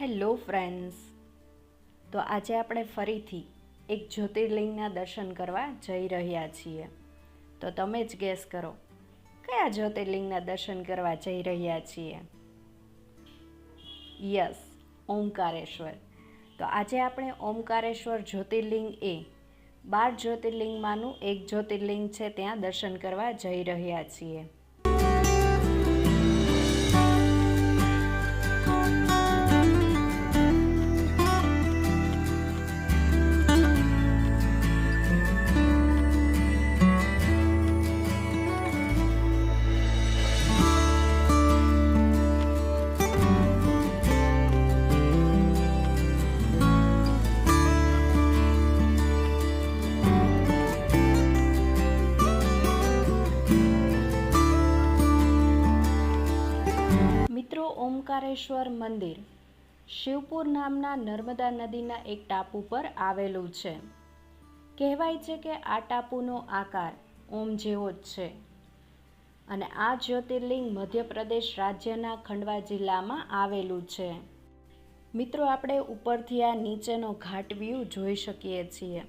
Hello friends. તો આજે આપણે ફરીથી એક જ્યોતિર્લિંગના દર્શન કરવા જઈ રહ્યા છીએ. તો તમે જ ગેસ કરો, કયા જ્યોતિર્લિંગના દર્શન કરવા જઈ રહ્યા છીએ? યસ, ઓમકારેશ્વર. તો આજે આપણે ઓમકારેશ્વર જ્યોતિર્લિંગ એ બાર જ્યોતિર્લિંગમાંનું એક જ્યોતિર્લિંગ છે, ત્યાં દર્શન કરવા જઈ રહ્યા છીએ. મિત્રો, ઓમકારેશ્વર મંદિર શિવપુર નામના નર્મદા નદીના એક ટાપુ પર આવેલું છે. કહેવાય છે કે આ ટાપુનો આકાર ઓમ જેવો જ છે અને આ જ્યોતિર્લિંગ મધ્યપ્રદેશ રાજ્યના ખંડવા જિલ્લામાં આવેલું છે. મિત્રો, આપણે ઉપરથી આ નીચેનો ઘાટ વ્યૂ જોઈ શકીએ છીએ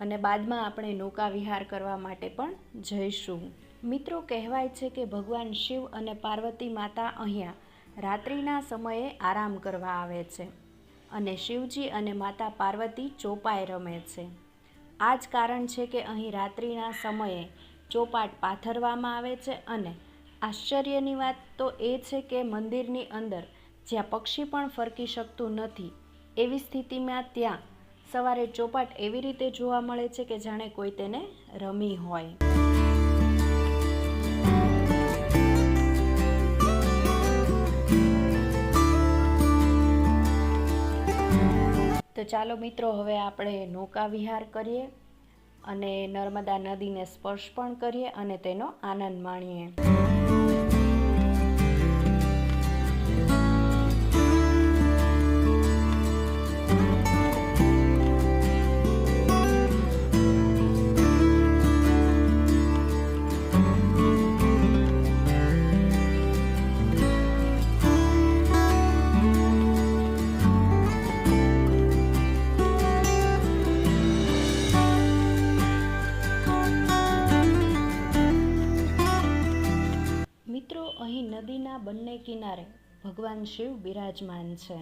અને બાદમાં આપણે નૌકા વિહાર કરવા માટે પણ જઈશું. મિત્રો કહેવાય છે કે ભગવાન શિવ અને પાર્વતી માતા અહીંયા રાત્રિના સમયે આરામ કરવા આવે છે અને શિવજી અને માતા પાર્વતી ચોપાઈ રમે છે. આ જ કારણ છે કે અહીં રાત્રિના સમયે ચોપાટ પાથરવામાં આવે છે અને આશ્ચર્યની વાત તો એ છે કે મંદિરની અંદર જ્યાં પક્ષી પણ ફરકી શકતું નથી, એવી સ્થિતિમાં ત્યાં સવારે ચોપાટ એવી રીતે જોવા મળે છે કે જાણે કોઈ તેને રમી હોય. તો ચાલો મિત્રો, હવે આપણે નૌકા વિહાર કરીએ અને નર્મદા નદીને સ્પર્શ પણ કરીએ અને તેનો આનંદ માણીએ. મિત્રો, અહીં નદીના બંને કિનારે ભગવાન શિવ બિરાજમાન છે.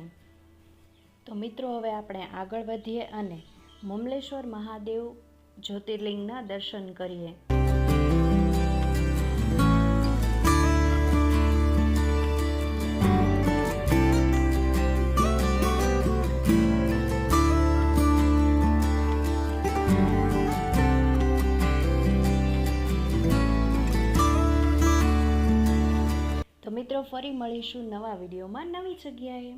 તો મિત્રો, હવે આપણે આગળ વધીએ અને મમલેશ્વર મહાદેવ જ્યોતિર્લિંગના દર્શન કરીએ. મિત્રો ફરી મળીશું નવા વિડીયોમાં નવી જગ્યાએ.